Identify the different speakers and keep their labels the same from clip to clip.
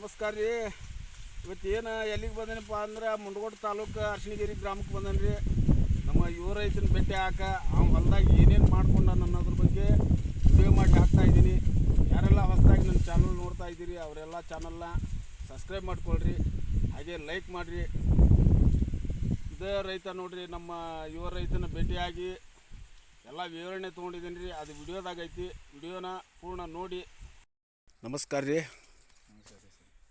Speaker 1: ನಮಸ್ಕಾರ ರೀ. ಇವತ್ತು ಏನು ಎಲ್ಲಿಗೆ ಬಂದೇನಪ್ಪ ಅಂದ್ರೆ ಮುಂಡಗೋಡು ತಾಲೂಕು ಅರ್ಶಿಣಗಿರಿ ಗ್ರಾಮಕ್ಕೆ ಬಂದೇನೆ ರೀ ನಮ್ಮ ಯುವ ರೈತನ ಭೇಟಿ ಹಾಕ ಅವ್ನ ಹೊಲ್ದಾಗ ಏನೇನು ಮಾಡ್ಕೊಂಡಾನ ಅನ್ನೋದ್ರ ಬಗ್ಗೆ ವಿಡಿಯೋ ಮಾಡಿ ಹಾಕ್ತಾ ಇದ್ದೀನಿ. ಯಾರೆಲ್ಲ ಹೊಸದಾಗಿ ನನ್ನ ಚಾನಲ್ ನೋಡ್ತಾ ಇದ್ದೀರಿ, ಅವರೆಲ್ಲ ಚಾನಲ್ನ ಸಬ್ಸ್ಕ್ರೈಬ್ ಮಾಡ್ಕೊಳ್ರಿ. ಹಾಗೆ ಲೈಕ್ ಮಾಡಿರಿ. ಇದೇ ರೈತ ನೋಡಿರಿ, ನಮ್ಮ ಯುವ ರೈತನ ಭೇಟಿಯಾಗಿ ಎಲ್ಲ ವಿವರಣೆ ತೊಗೊಂಡಿದ್ದೀನಿ ರೀ. ಅದು ವಿಡಿಯೋದಾಗೈತಿ ವಿಡಿಯೋನ ಪೂರ್ಣ ನೋಡಿ. ನಮಸ್ಕಾರ ರೀ.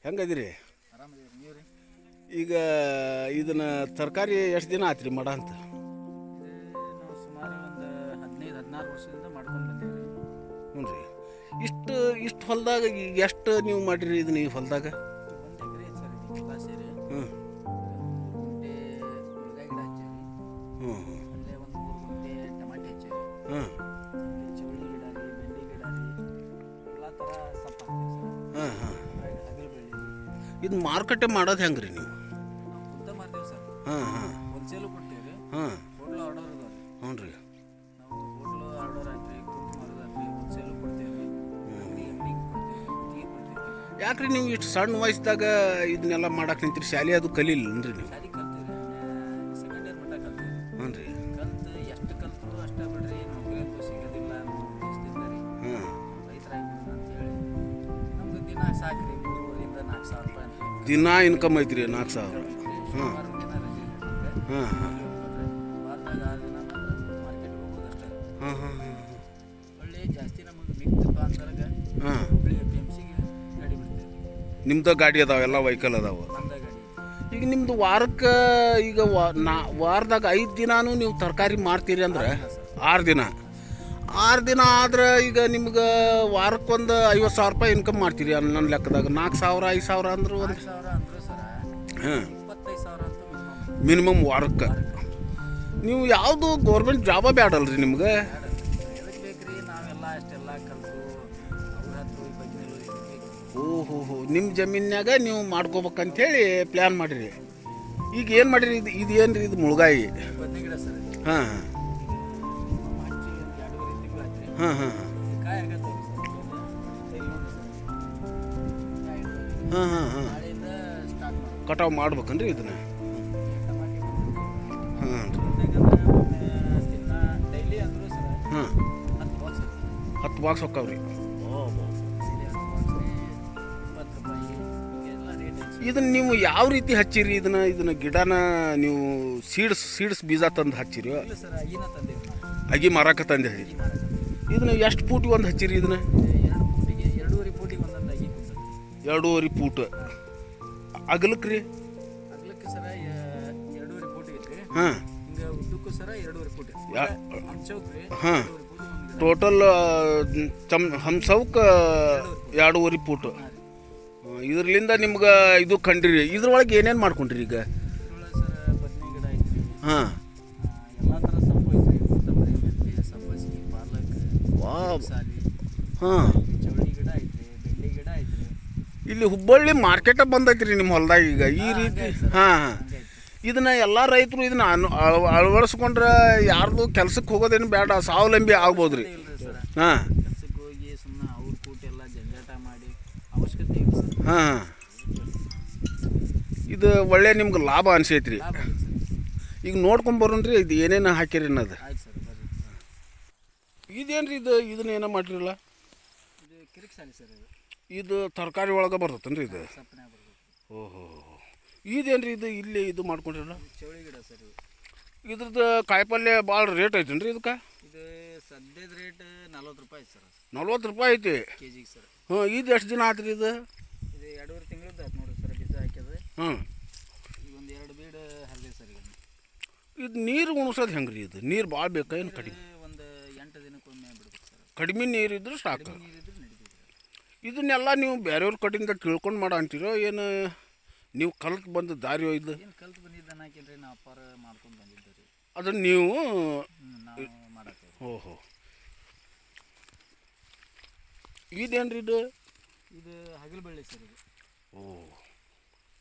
Speaker 1: ಹೆಂಗದಿರಿ? ಈಗ ಇದನ್ನ ತರಕಾರಿ ಎಷ್ಟು ದಿನ ಆತ್ರಿ ಮಾಡ ಅಂತ?
Speaker 2: ಸುಮಾರು
Speaker 1: ಹ್ಞೂ ರೀ ಇಷ್ಟು ಇಷ್ಟು ಹೊಲದಾಗ ಈಗ ಎಷ್ಟು ನೀವು ಮಾಡಿರಿ ಇದನ್ನ ಈ ಹೊಲದಾಗ?
Speaker 2: ಇದು
Speaker 1: ಮಾರುಕಟ್ಟೆ ಮಾಡೋದು ಹೆಂಗೆ ರೀ ನೀವು ಹಾಂ ಹ್ಞೂ ರೀ ಯಾಕ್ರಿ ನೀವು ಇಷ್ಟು ಸಣ್ಣ ವಯಸ್ಸದಾಗ ಇದನ್ನೆಲ್ಲ ಮಾಡಕ್ಕೆ ನಿಂತೀರಿ? ಶಾಲೆ ಅದು ಕಲೀಲಿಲ್ಲ ನೀವು?
Speaker 2: ದಿನ
Speaker 1: ಇನ್ಕಮ್ ಐತ್ರಿ ನಾಲ್ಕು ಸಾವಿರ. ಹಾಂ. ಹಾಂ ಹಾಂ. ಹಾಂ ಹಾಂ ನಿಮ್ದು ಗಾಡಿ ಅದಾವ ಎಲ್ಲ ವೆಹಿಕಲ್ ಅದಾವ? ಈಗ ನಿಮ್ದು ವಾರಕ್ಕೆ ಈಗ ನಾ ವಾರದಾಗ ಐದು ದಿನಾನು ನೀವು ತರಕಾರಿ ಮಾರ್ತೀರಿ ಅಂದ್ರೆ ಆರು ದಿನ. ಆರು ದಿನ ಆದ್ರೆ ಈಗ ನಿಮ್ಗೆ ವಾರಕ್ಕೊಂದು ಐವತ್ತು ಸಾವಿರ ರೂಪಾಯಿ ಇನ್ಕಮ್ ಮಾಡ್ತೀರಿ ನನ್ನ ಲೆಕ್ಕದಾಗ. ನಾಲ್ಕು ಸಾವಿರ ಐದು ಸಾವಿರ ಅಂದ್ರೆ ಒಂದು ಹಾಂ.
Speaker 2: ಮಿನಿಮಮ್
Speaker 1: ವಾರಕ್ಕೆ. ನೀವು ಯಾವುದು ಗೌರ್ಮೆಂಟ್ ಜಾಬ ಬ್ಯಾಡಲ್ರಿ ನಿಮ್ಗೆ? ಓಹೋ ಹೋ ನಿಮ್ಮ ಜಮೀನ್ಯಾಗ ನೀವು ಮಾಡ್ಕೋಬೇಕಂತೇಳಿ ಪ್ಲ್ಯಾನ್ ಮಾಡಿರಿ. ಈಗ ಏನು ಮಾಡಿರಿ? ಇದು ಇದು ಏನು ರೀ ಇದು ಮುಳುಗಾಯಿ. ಹಾಂ ಹಾಂ.
Speaker 2: ರೀ
Speaker 1: ಹಾಂ ಹಾಂ ಹಾಂ ಕಟಾವು ಮಾಡ್ಬೇಕನ್ರಿ ಇದನ್ನ. ಹಾಂ
Speaker 2: ರೀ.
Speaker 1: ಹಾಂ
Speaker 2: ಹತ್ತು ಬಾಕ್ಸ್
Speaker 1: ಹೊಕ್ಕಾವ್ರಿ. ಇದನ್ನ ನೀವು ಯಾವ ರೀತಿ ಹಚ್ಚಿರಿ ಇದನ್ನ? ಇದನ್ನ ಗಿಡನ ನೀವು ಸೀಡ್ಸ್ ಸೀಡ್ಸ್ ಬೀಜ ತಂದು ಹಚ್ಚಿರಿ? ಅಗಿ ಮರಕ್ಕೆ ತಂದೆ ಇದನ್ನ ಎಷ್ಟು ಫೂಟ್ ಒಂದು ಹಚ್ಚಿರಿ ಇದನ್ನ?
Speaker 2: ಎರಡು ಫೂಟಿಗೆ ಎರಡೂವರೆ ಫೂಟಿಗೆ ಒಂದೊಂದಾಗಿ
Speaker 1: ಎರಡೂವರೆ ಫೂಟ್ ಅಗಲಕ್ಕೆ ರೀ
Speaker 2: ಅಗಲಕ್ಕೆ ಸರ ಎರಡೂವರೆ ಫೂಟ್ ಐತ್ರಿ.
Speaker 1: ಹಾಂ.
Speaker 2: ಹಿಂಗೆ ಉದ್ದಕ್ಕೂ ಸರ ಎರಡೂವರೆ ಫೂಟ್ ರೀ
Speaker 1: ಹಾಂ. ಟೋಟಲ್ ಚಮ್ ಹಂಸವ್ಕ ಎರಡೂವರೆ ಫೂಟ್ ಇದರಲಿಂದ ನಿಮ್ಗೆ ಇದು ಕಂಡ್ರಿ ಇದ್ರೊಳಗೆ ಏನೇನು ಮಾಡ್ಕೊಂಡ್ರಿ ಈಗ? ಹಾಂ. ಹಾಂ.
Speaker 2: ಗಿಡ ಐತ್ರಿ ಬೆಂಡೆ ಗಿಡ ಐತ್ರಿ.
Speaker 1: ಇಲ್ಲಿ ಹುಬ್ಬಳ್ಳಿ ಮಾರ್ಕೆಟ ಬಂದೈತ್ರಿ ನಿಮ್ಮ ಹೊಲ್ದಾಗ ಈಗ. ಈ ರೀತಿ ಹಾಂ. ಇದನ್ನ ಎಲ್ಲ ರೈತರು ಇದನ್ನ ಅನು- ಅಳವ ಅಳವಡಿಸ್ಕೊಂಡ್ರೆ ಯಾರ್ದು ಕೆಲ್ಸಕ್ಕೆ ಹೋಗೋದೇನು ಬೇಡ ಸ್ವಾವಲಂಬಿ ಆಗ್ಬೋದು ರೀ ಹಾಂ.
Speaker 2: ಕೆಲ್ಸಕ್ಕೆ ಹೋಗಿ ಸುಮ್ಮನೆ ಅವ್ರ ಕೂಟ ಎಲ್ಲ ಜಂಜಾಟ ಮಾಡಿ ಅವಶ್ಯಕತೆ ಇಲ್ಲ ಸರ್.
Speaker 1: ಹಾಂ. ಇದು ಒಳ್ಳೆ ನಿಮ್ಗೆ ಲಾಭ ಅನ್ಸೈತ್ರಿ. ಈಗ ನೋಡ್ಕೊಂಬರೋಣ್ರಿ ಇದು ಏನೇನು ಹಾಕಿರಿ ಅನ್ನೋದು.
Speaker 2: ಆಯ್ತು
Speaker 1: ಇದೇನ್ರಿ ಇದು? ಇದನ್ನ ಏನೋ ಮಾಡಿರಲ್ಲ
Speaker 2: ಇದು ಕಿರಿಕ್ ಸಾಲಿ ಸರ್ ಇದು.
Speaker 1: ಇದು ತರಕಾರಿ ಒಳಗೆ ಬರ್ತೈತೇನ್ರಿ ಇದು?
Speaker 2: ಸಪ್ಪನೆ ಬರ್ಬೇಕು
Speaker 1: ಓಹೋ. ಇದೇನ್ರಿ ಇದು ಇಲ್ಲಿ ಇದು ಮಾಡ್ಕೊಂಡಿರಲ್ಲ
Speaker 2: ಚೌಳಿ ಗಿಡ ಸರ್ ಇದು.
Speaker 1: ಇದ್ರದ್ದು ಕಾಯಿಪಲ್ಯ ಭಾಳ ರೇಟ್ ಐತೇನ್ರಿ ಇದಕ್ಕೆ?
Speaker 2: ಇದು ಸದ್ಯದ ರೇಟ್ ನಲ್ವತ್ತು ರೂಪಾಯಿ ಐತೆ ಸರ್
Speaker 1: ನಲ್ವತ್ತು ರೂಪಾಯಿ ಐತಿ?
Speaker 2: ಕೆ ಜಿಗೆ ಸರ್.
Speaker 1: ಹಾಂ ಇದು ಎಷ್ಟು ದಿನ ಆತ್ರಿ ಇದು?
Speaker 2: ಇದು ಎರಡೂವರೆ ತಿಂಗಳದ್ದು ಆಯ್ತು ನೋಡಿರಿ ಸರ್ ಬೀಜ ಹಾಕಿದ್ರೆ
Speaker 1: ಹಾಂ
Speaker 2: ಈಗ ಒಂದು ಎರಡು ಬೀಡ್ ಹರಿದೆ ಸರ್ ಈಗ
Speaker 1: ಇದು ನೀರು ಉಣಿಸೋದು ಹೆಂಗೆ ರೀ ಇದು? ನೀರು ಭಾಳ ಬೇಕಾ ಏನು ಕಡಿಮೆ
Speaker 2: ಇದು ಒಂದು ಎಂಟು ದಿನಕ್ಕೊಮ್ಮೆ ಬಿಡ್ಬೇಕು ಸರ್
Speaker 1: ಕಡಿಮೆ ನೀರು ಇದ್ರೆ ಸಾಕು.
Speaker 2: ಕಡಿಮೆ ನೀರಿದ್ರೆ ನಡೀತೈತೆ.
Speaker 1: ಇದನ್ನೆಲ್ಲ ನೀವು ಬೇರೆಯವ್ರ ಕಡೆಯಿಂದ ತಿಳ್ಕೊಂಡು ಮಾಡೋ ಅಂತೀರೋ ಏನು? ನೀವು ಕಲ್ತು ಬಂದ ದಾರಿ ಇದು?
Speaker 2: ಏನು ಕಲ್ತು ಹಾಕಿನ್ರಿ ನಾವು ಅಪ್ಪಾರ ಮಾಡ್ಕೊಂಡು ಬಂದಿದ್ದು ರೀ.
Speaker 1: ಅದನ್ನು ನೀವು ಓಹೋ. ಇದೇನು ರೀ ಇದು?
Speaker 2: ಇದು ಹಗಲು ಬಳ್ಳಿ ಸರ್ ಇದು.
Speaker 1: ಓ.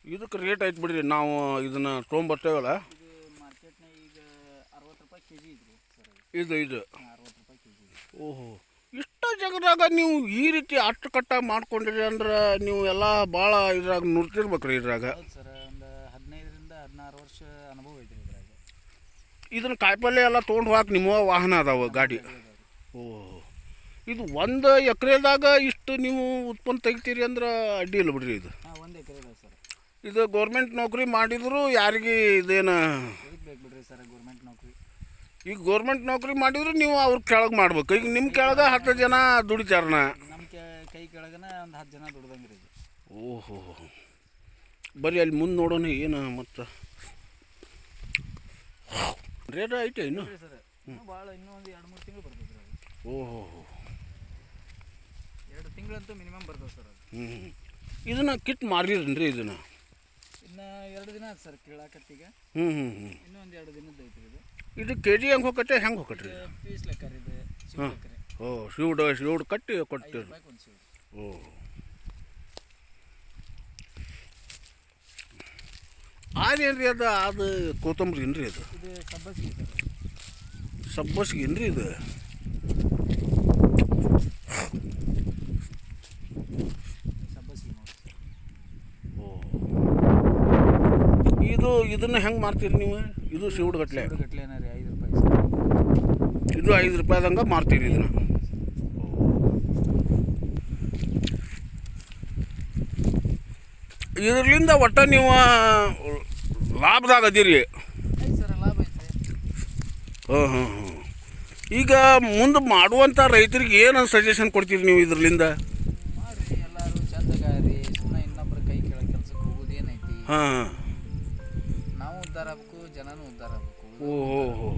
Speaker 1: ಇದಕ್ಕೆ ರೇಟ್ ಆಯ್ತು ಬಿಡ್ರಿ ನಾವು ಇದನ್ನು ತೊಗೊಂಬರ್ತೇವಲ್ಲ?
Speaker 2: ಇದು ಮಾರ್ಕೆಟ್ನಾಗ ಈಗ ಅರವತ್ತು ರೂಪಾಯಿ ಕೆ ಜಿ ಇದ್ರಿ ಸರ್
Speaker 1: ಇದು. ಇದು
Speaker 2: ಅರವತ್ತು ರೂಪಾಯಿ ಕೆ ಜಿ
Speaker 1: ಓಹೋ. ಇಷ್ಟ ಜಗದಾಗ ನೀವು ಈ ರೀತಿ ಅಚ್ಚುಕಟ್ಟಾಗಿ ಮಾಡ್ಕೊಂಡಿರಿ ಅಂದ್ರೆ ನೀವು ಎಲ್ಲ ಭಾಳ ಇದ್ರಾಗ ನುರ್ತಿರ್ಬೇಕ್ರಿ ಇದ್ರಾಗ.
Speaker 2: ಹೌದು ಸರ್ ಒಂದು ಹದಿನೈದರಿಂದ ಹದಿನಾರು ವರ್ಷ ಅನುಭವ ಐತ್ರಿ ಇದ್ರಾಗ.
Speaker 1: ಇದನ್ನ ಕಾಯಿಪಲ್ಲೆ ಎಲ್ಲ ತೊಗೊಂಡು ಹೋಗಕ್ಕೆ ನಿಮ್ಮ ವಾಹನ ಅದಾವ ಗಾಡಿ. ಓ ಇದು ಒಂದು ಎಕರೆದಾಗ ಇಷ್ಟು ನೀವು ಉತ್ಪನ್ನ ತೆಗಿತೀರಿ ಅಂದ್ರೆ ಅಡ್ಡಿ ಇಲ್ಲ ಬಿಡ್ರಿ ಇದು.
Speaker 2: ಹಾಂ ಒಂದು ಎಕರೆ ಇದೆ ಸರ್.
Speaker 1: ಇದು ಗೌರ್ಮೆಂಟ್ ನೌಕರಿ ಮಾಡಿದ್ರು ಯಾರಿಗೆ ಇದೇನು
Speaker 2: ಇದಕ್ಕೆ ಬೇಕು ಬಿಡ್ರಿ ಸರ್ ಗೌರ್ಮೆಂಟ್
Speaker 1: ಈಗ ಗೌರ್ಮೆಂಟ್ ನೌಕರಿ ಮಾಡಿದ್ರು ನೀವು ಅವ್ರ ಕೆಳಗೆ ಮಾಡ್ಬೇಕು. ಈಗ ನಿಮ್ಮ ಕೆಳಗೆ ಹತ್ತು ಜನ ದುಡಿತಾರನ?
Speaker 2: ನಮ್ಮ ಕೈ ಕೆಳಗನ ಒಂದು ಹತ್ತು ಜನ ದುಡ್ದಂಗೆ ರೀ
Speaker 1: ಓಹೋ. ಬರೀ ಅಲ್ಲಿ ಮುಂದೆ ನೋಡೋಣ ಏನು ಮತ್ತು? ರೇಟ್ ಐತೆ ಇನ್ನು?
Speaker 2: ಸರ್. ಭಾಳ ಇನ್ನೂ ಒಂದು ಎರಡು ಮೂರು ತಿಂಗಳು ಬರ್ತದೆ ರೀ
Speaker 1: ಓಹೋ.
Speaker 2: ಎರಡು ತಿಂಗಳಂತೂ ಮಿನಿಮಮ್ ಬರ್ತದೆ ಸರ್ ಅದು.
Speaker 1: ಹ್ಞೂ ಇದನ್ನು ಕಿಟ್ ರೀ ಇದನ್ನು?
Speaker 2: ಇನ್ನು ಎರಡು ದಿನ ಆಯ್ತು ಸರ್ ಕೀಳಾಕತ್ತೀಗ.
Speaker 1: ಹ್ಞೂ ಹ್ಞೂ ಹ್ಞೂ
Speaker 2: ಇನ್ನೂ ಒಂದು ಎರಡು ದಿನದ ಇದು
Speaker 1: ಕೆ ಜಿ ಹೆಂಗೆ ಹೋಗತ್ತೆ, ಹೆಂಗೆ ಹೋಗಟ್ರಿ
Speaker 2: ಇದು ಪೀಸ್ ರೀ? ರೀ
Speaker 1: ಓ, ಶಿವ್ಡ್ ಶಿವ್ಡ್ ಕಟ್ಟಿ
Speaker 2: ಸಿವ್
Speaker 1: ಓ. ಅದೇನ್ರಿ ಅದು ಅದು ಕೊತ್ತಂಬರಿ ಏನ್ರಿ ಅದು?
Speaker 2: ಇದು ಸಬ್ಬಸ್ಗಿ
Speaker 1: ಸಬ್ಬಸ್ಗೆ ಏನ್ರಿ ಇದು
Speaker 2: ಸಬ್ಬಸ್ಗಿ ನೋಡಿ
Speaker 1: ಓ ಇದು ಇದನ್ನ ಹೆಂಗೆ ಮಾರ್ತೀರಿ ನೀವು? ಇದು ಶಿವ್ಡ್ ಗಟ್ಲೆ.
Speaker 2: ಇದು ಗಟ್ಲೆನ ರೀ ಐದು ರೂಪಾಯಿ
Speaker 1: ಇದು ಐದು ರೂಪಾಯಿದಂಗೆ ಮಾರ್ತೀರಿ ಇದನ್ನ. ಇದರಿಂದ ಒಟ್ಟ ನೀವು ಲಾಭದಾಗ ಅದೀರಿ.
Speaker 2: ಸರ್ ಲಾಭ ಐತ್ರಿ
Speaker 1: ಹಾಂ ಹಾಂ ಹಾಂ. ಈಗ ಮುಂದೆ ಮಾಡುವಂಥ ರೈತರಿಗೆ ಏನು ಸಜೆಷನ್ ಕೊಡ್ತೀರಿ ನೀವು ಇದರಿಂದ
Speaker 2: ಮಾಡ್ರಿ ಎಲ್ಲರೂ ಉದ್ಧಾರ ಆಗ್ಬೇಕು
Speaker 1: ಓ ಹೋ ಹೋ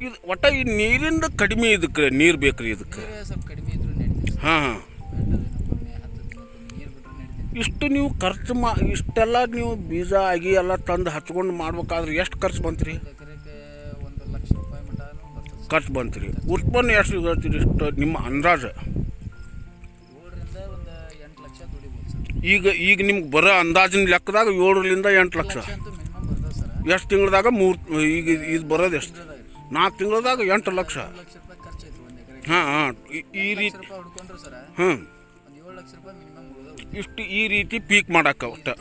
Speaker 1: ಇದು ಒಟ್ಟ ಈ ನೀರಿಂದ ಕಡಿಮೆ ಇದಕ್ಕೆ ನೀರು ಬೇಕ್ರಿ ಇದಕ್ಕೆ?
Speaker 2: ಸ್ವಲ್ಪ ಕಡಿಮೆ ಇದ್ರೂ
Speaker 1: ಹಾಂ ಹಾಂ. ಇಷ್ಟು ನೀವು ಖರ್ಚು ಮಾ ಇಷ್ಟೆಲ್ಲ ನೀವು ಬೀಜ ಆಗಿ ಎಲ್ಲ ತಂದು ಹಚ್ಕೊಂಡು ಮಾಡ್ಬೇಕಾದ್ರೆ ಎಷ್ಟು ಖರ್ಚು ಬಂತ್ರಿ?
Speaker 2: ಒಂದು ಲಕ್ಷ ರೂಪಾಯಿ.
Speaker 1: ಖರ್ಚು ಬಂತ್ರಿ. ಉತ್ಪನ್ನ ಎಷ್ಟು ಹೇಳ್ತೀರಿ ಇಷ್ಟು ನಿಮ್ಮ ಅಂದಾಜು?
Speaker 2: ಏಳರಿಂದ ಒಂದು ಎಂಟು ಲಕ್ಷ ದುಡಿಬೋದು ಸರ್.
Speaker 1: ಈಗ ಈಗ ನಿಮ್ಗೆ ಬರೋ ಅಂದಾಜಿನ ಲೆಕ್ಕದಾಗ ಏಳರಿಂದ ಎಂಟು ಲಕ್ಷ
Speaker 2: ಲಕ್ಷ ಅಂತೂ ಮಿನಿಮಮ್ ಬರ್ತದೆ ಸರ್
Speaker 1: ಎಷ್ಟು ತಿಂಗಳದಾಗ ಮೂರು ಈಗ ಇದು ಬರೋದು ಎಷ್ಟು? ನಾಲ್ಕು ತಿಂಗಳದಾಗ ಎಂಟು ಲಕ್ಷ. ಹಾಂ ಹಾಂ ಈ- ರೀತಿ
Speaker 2: ಹ್ಞೂ
Speaker 1: ಇಷ್ಟು ಈ ರೀತಿ ಪೀಕ್ ಮಾಡಕ್ಕೆ ಒಟ್ಟು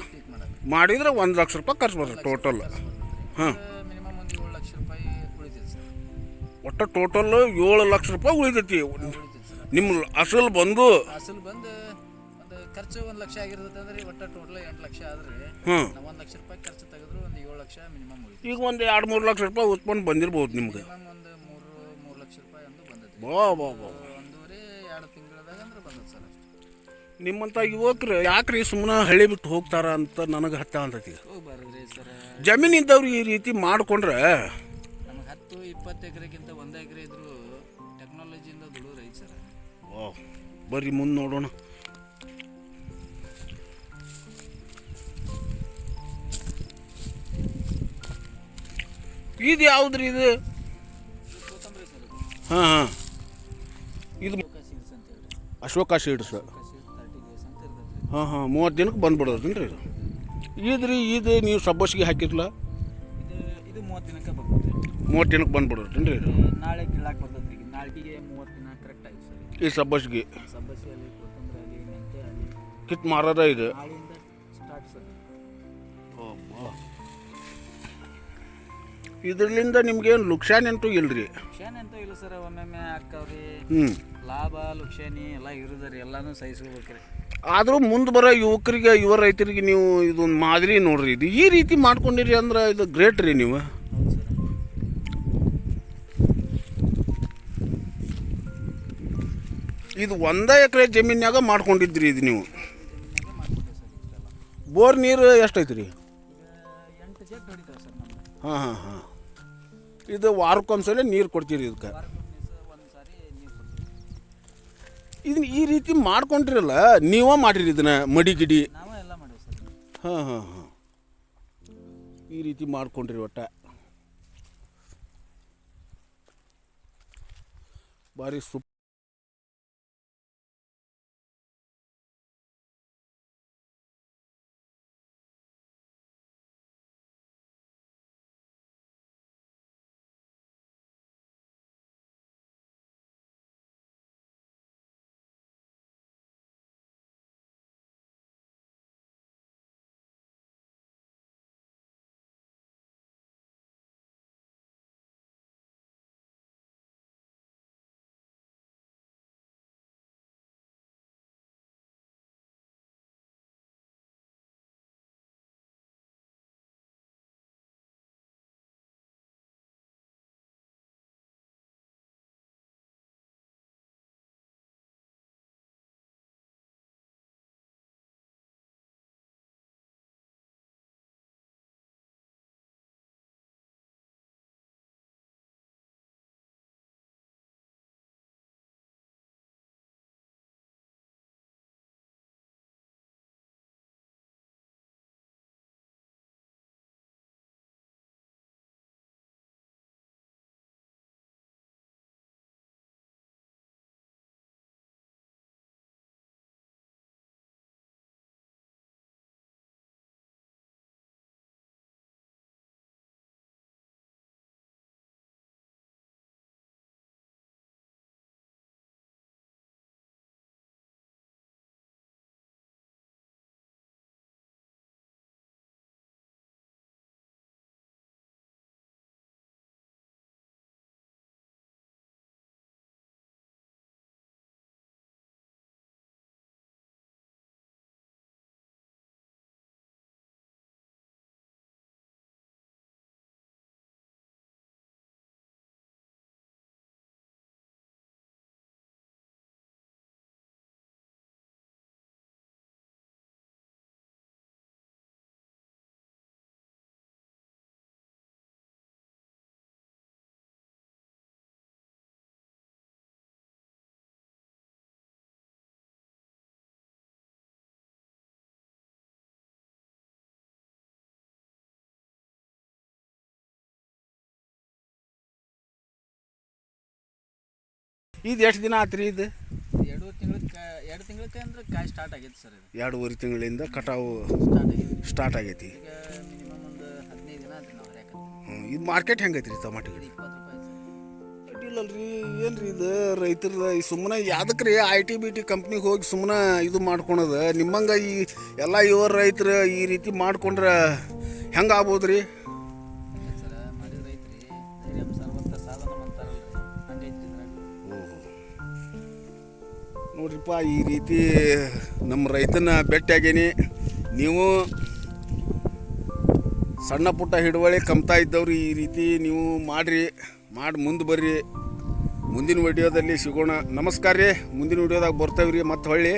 Speaker 1: ಮಾಡಿದ್ರೆ ಒಂದು ಲಕ್ಷ ರೂಪಾಯಿ ಖರ್ಚು ಬರ್ತದೆ ಟೋಟಲ್ ಹಾಂ. ಒಟ್ಟು ಟೋಟಲ್ ಏಳು ಲಕ್ಷ ರೂಪಾಯಿ ಉಳಿತೈತಿ. ನಿಮ್ಮ ಅಸಲು ಬಂದು
Speaker 2: ಅಸಲು ಬಂದು ಒಂದು ಖರ್ಚು ಒಂದು ಲಕ್ಷ ಆಗಿರ್ತದೆ ಅಂದ್ರೆ ಒಟ್ಟ ಟೋಟಲ್ ಎಂಟು ಲಕ್ಷ ಆದ್ರೆ ಒಂದು ಲಕ್ಷ ರೂಪಾಯಿ ಖರ್ಚು ತೆಗೆದ್ರು ಲಕ್ಷ ಮಿನಿಮಮ್
Speaker 1: ಈಗ ಒಂದು ಎರಡು ಮೂರು ಲಕ್ಷ ರೂಪಾಯಿ ಉತ್ಪನ್ನ ಬಂದಿರ್ಬೋದು ನಿಮ್ಗೆ.
Speaker 2: ಮಿನಿಮಮ್ ಒಂದು ಮೂರು ಮೂರು ಲಕ್ಷ ರೂಪಾಯಿ ಒಂದು ಬಂದೈತೆ
Speaker 1: ಬಾ ಬಾ ಬಾ
Speaker 2: ಒಂದೂವರೆ ಎರಡು ತಿಂಗಳದಾಗ ಅಂದ್ರೆ ಬಂದದ ಸರ್ ಅಷ್ಟು.
Speaker 1: ನಿಮ್ಮಂಥ ಯುವಕರು ಯಾಕ್ರಿ ಸುಮ್ಮನೆ ಹಳ್ಳಿ ಬಿಟ್ಟು ಹೋಗ್ತಾರ ಅಂತ ನನಗೆ ಹತ್ತ ಅಂತೈತಿ.
Speaker 2: ಜಮೀನ್ ಸರ್.
Speaker 1: ಜಮೀನು ಇದ್ದವ್ರು ಈ ರೀತಿ ಮಾಡ್ಕೊಂಡ್ರೆ
Speaker 2: ನಮಗೆ ಹತ್ತು ಇಪ್ಪತ್ತು ಎಕರೆಗಿಂತ ಒಂದು ಎಕರೆ ಇದ್ರು ಟೆಕ್ನಾಲಜಿಯಿಂದ ದುಡಿದು ರೈತ ಸರ್.
Speaker 1: ವಾವ್. ಬರ್ರಿ ಮುಂದೆ ನೋಡೋಣ. ಇದು ಯಾವ್ದ್ರಿ ಇದು? ಹಾಂ ಹಾಂ. ಇದು Ashoka seeds.
Speaker 2: Seed thirty days ಅಂತ ಇರ್ತದೆ
Speaker 1: ಹಾಂ ಹಾಂ. ಮೂವತ್ತು ದಿನಕ್ಕೆ ಬಂದ್ಬಿಡೋದೇನ್ರಿ ಇದು. ಇದ್ರಿ ಇದು ನೀವು ಸಬ್ಬಸ್ಗೆ ಹಾಕಿರ್ಲ
Speaker 2: ಇದು ಇದು ಮೂವತ್ತು ದಿನಕ್ಕೆ
Speaker 1: ಮೂವತ್ತು ದಿನಕ್ಕೆ ಇದು.
Speaker 2: ನಾಳೆ ಕೀಳಾಕ್ ಬರ್ತದೆ ರೀ ನಾಳೆಗೆ ಮೂವತ್ತು ದಿನ ಕರೆಕ್ಟ್ ಆಯ್ತು ಸರ್.
Speaker 1: ಈ ಸಬ್ಬಸ್ಗೆ.
Speaker 2: ಸಬ್ಬಸಿ ಅಲ್ಲಿ ಕೊತ್ತಂಬರಿ ಅಲ್ಲಿ ಮೆಂತೆ ಅಲ್ಲಿ
Speaker 1: ಕಿತ್ ಮಾರದ ಇದು. ಇದರಿಂದ ನಿಮ್ಗೇನು ಲುಕ್ಷಾನ್ ಅಂತೂ ಇಲ್ರಿ.
Speaker 2: ರೀ ಅಂತೂ ಇಲ್ಲ ಸರ್ ಒಮ್ಮೊಮ್ಮೆ ರೀ
Speaker 1: ಹ್ಞೂ
Speaker 2: ಲಾಭ ಲುಕ್ಷಾನಿ ಎಲ್ಲ ಇರುದ್ರಿ ಎಲ್ಲಾನು ಸಹಿಸ್ಕೋಬೇಕ್ರಿ.
Speaker 1: ಆದರೂ ಮುಂದೆ ಬರೋ ಯುವಕರಿಗೆ ಯುವ ರೈತರಿಗೆ ನೀವು ಇದೊಂದು ಮಾದರಿ ನೋಡ್ರಿ. ಇದು ಈ ರೀತಿ ಮಾಡ್ಕೊಂಡಿರಿ ಅಂದ್ರೆ ಇದು ಗ್ರೇಟ್ ರೀ ನೀವು.
Speaker 2: ಹೌದು ಸರ್
Speaker 1: ಇದು ಒಂದೇ ಎಕರೆ ಜಮೀನ್ಯಾಗ ಮಾಡ್ಕೊಂಡಿದ್ರಿ ಇದು ನೀವು.
Speaker 2: ಸರ್ ಇಷ್ಟೆಲ್ಲ
Speaker 1: ಬೋರ್ ನೀರು ಎಷ್ಟೈತ್ರಿ ರೀ
Speaker 2: ಎಂಟು ಹೊಡಿತಾವೆ ಸರ್ ನಮ್ಗೆ
Speaker 1: ಹಾಂ ಹಾಂ ಹಾಂ. ಇದು ವಾರಕ್ಕೊಂದ್ಸಲ ನೀರು ಕೊಡ್ತೀರಿ ಇದಕ್ಕೆ
Speaker 2: ವಾರಕ್ಕೊಮ್ಮೆ ಒಂದು ಸಾರಿ ನೀರು ಕೊಡ್ತೀವಿ
Speaker 1: ಇದನ್ನ ಈ ರೀತಿ ಮಾಡ್ಕೊಂಡ್ರಲ್ಲ ನೀವೇ ಮಾಡಿರಿ ಇದನ್ನ ಮಡಿ ಗಿಡಿ
Speaker 2: ನಾವೇ ಎಲ್ಲ ಮಾಡೇವಿ ಸರ್
Speaker 1: ಹಾಂ ಹಾಂ ಹಾಂ ಈ ರೀತಿ ಮಾಡ್ಕೊಂಡ್ರಿ ಒಟ್ಟ ಭಾರಿ ಸೂಪ್ ಇದು ಎಷ್ಟು ದಿನ ಆತ್ರಿ ಇದು?
Speaker 2: ಎರಡು ತಿಂಗಳ ಎರಡು ತಿಂಗಳಕ್ಕೆ ಅಂದ್ರೆ ಕಾಯಿ ಸ್ಟಾರ್ಟ್ ಆಗೈತೆ ಸರ್ ಇದು.
Speaker 1: ಎರಡೂವರೆ ತಿಂಗಳಿಂದ ಕಟಾವು
Speaker 2: ಸ್ಟಾರ್ಟ್ ಆಗೈತೆ.
Speaker 1: ಸ್ಟಾರ್ಟ್ ಆಗೈತಿ.
Speaker 2: ಈಗ ಮಿನಿಮಮ್ ಒಂದು ಹದಿನೈದು ದಿನ ಆತ್ರಿ ನಾವು ಹರ್ಯಾಕ
Speaker 1: ಇದು ಮಾರ್ಕೆಟ್ ಹೆಂಗೈತ್ರಿ ರೀ
Speaker 2: ಇದು ಇಪ್ಪತ್ತು ರೂಪಾಯಿ ಸರ್.
Speaker 1: ಅಡ್ಡಿಲ್ಲಲ್ರಿ ಏನ್ರಿ ಇದು? ರೈತರ ಸುಮ್ಮನೆ ಯಾವ್ದಕ್ಕೆ ರೀ ಐ ಟಿ ಬಿ ಟಿ ಕಂಪ್ನಿಗೆ ಹೋಗಿ ಸುಮ್ಮನೆ ಇದು ಮಾಡ್ಕೊಳೋದು? ನಿಮ್ಮಂಗೆ ಈ ಎಲ್ಲ ಇವ್ರ ರೈತರು ಈ ರೀತಿ ಮಾಡ್ಕೊಂಡ್ರೆ ಹೆಂಗೆ ಆಗ್ಬೋದು ರೀ ನೋಡ್ರಿಪ್ಪ, ಈ ರೀತಿ ನಮ್ಮ ರೈತನ ಭೇಟಿಯಾಗೇನಿ ನೀವು ಸಣ್ಣ ಪುಟ್ಟ ಹಿಡುವಳಿ ಕಮ್ತಾ ಇದ್ದವ್ರು, ಈ ರೀತಿ ನೀವು ಮಾಡಿರಿ, ಮಾಡಿ ಮುಂದೆ ಬರ್ರಿ. ಮುಂದಿನ ವಿಡಿಯೋದಲ್ಲಿ ಸಿಗೋಣ. ನಮಸ್ಕಾರ ರೀ, ಮುಂದಿನ ವಿಡಿಯೋದಾಗ ರೀ ಮತ್ತೆ ಹೊಳ್ಳಿ.